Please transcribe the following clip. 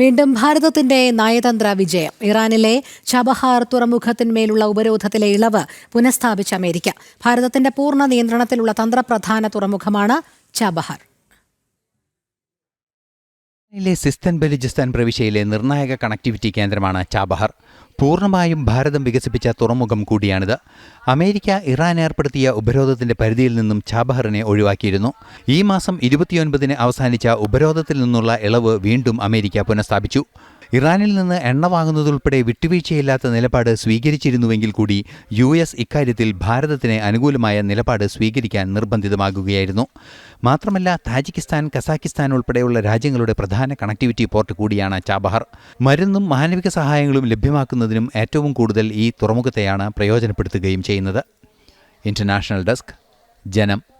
വീണ്ടും ഭാരതത്തിന്റെ നയതന്ത്ര വിജയം. ഇറാനിലെ ചബഹാർ തുറമുഖത്തിന്മേലുള്ള ഉപരോധത്തിലെ ഇളവ് പുനഃസ്ഥാപിച്ച അമേരിക്ക. ഭാരതത്തിന്റെ പൂർണ നിയന്ത്രണത്തിലുള്ള തന്ത്രപ്രധാന തുറമുഖമാണ് ചബഹാർ. സിസ്തൻ ബലിജിസ്ഥാൻ പ്രവിശ്യയിലെ നിർണായക കണക്ടിവിറ്റി കേന്ദ്രമാണ് ചാബഹർ. പൂർണമായും ഭാരതം വികസിപ്പിച്ച തുറമുഖം കൂടിയാണിത്. അമേരിക്ക ഇറാൻ ഏർപ്പെടുത്തിയ ഉപരോധത്തിന്റെ പരിധിയിൽ നിന്നും ചാബഹറിനെ ഒഴിവാക്കിയിരുന്നു. ഈ മാസം ഇരുപത്തിയൊൻപതിന് അവസാനിച്ച ഉപരോധത്തിൽ നിന്നുള്ള ഇളവ് വീണ്ടും അമേരിക്ക പുനഃസ്ഥാപിച്ചു. ഇറാനിൽ നിന്ന് എണ്ണ വാങ്ങുന്നതുൾപ്പെടെ വിട്ടുവീഴ്ചയില്ലാത്ത നിലപാട് സ്വീകരിച്ചിരുന്നുവെങ്കിൽ കൂടി യു എസ് ഇക്കാര്യത്തിൽ ഭാരതത്തിന് അനുകൂലമായ നിലപാട് സ്വീകരിക്കാൻ നിർബന്ധിതമാകുകയായിരുന്നു. മാത്രമല്ല താജിക്കിസ്ഥാൻ കസാക്കിസ്ഥാൻ ഉൾപ്പെടെയുള്ള രാജ്യങ്ങളുടെ പ്രധാന കണക്ടിവിറ്റി പോർട്ട് കൂടിയാണ് ചാബഹർ. മരുന്നും മാനവിക സഹായങ്ങളും ലഭ്യമാക്കുന്നതിനും ഏറ്റവും കൂടുതൽ ഈ തുറമുഖത്തെയാണ് പ്രയോജനപ്പെടുത്തുകയും ചെയ്യുന്നത്. ഇന്റർനാഷണൽ ഡെസ്ക് ജനം.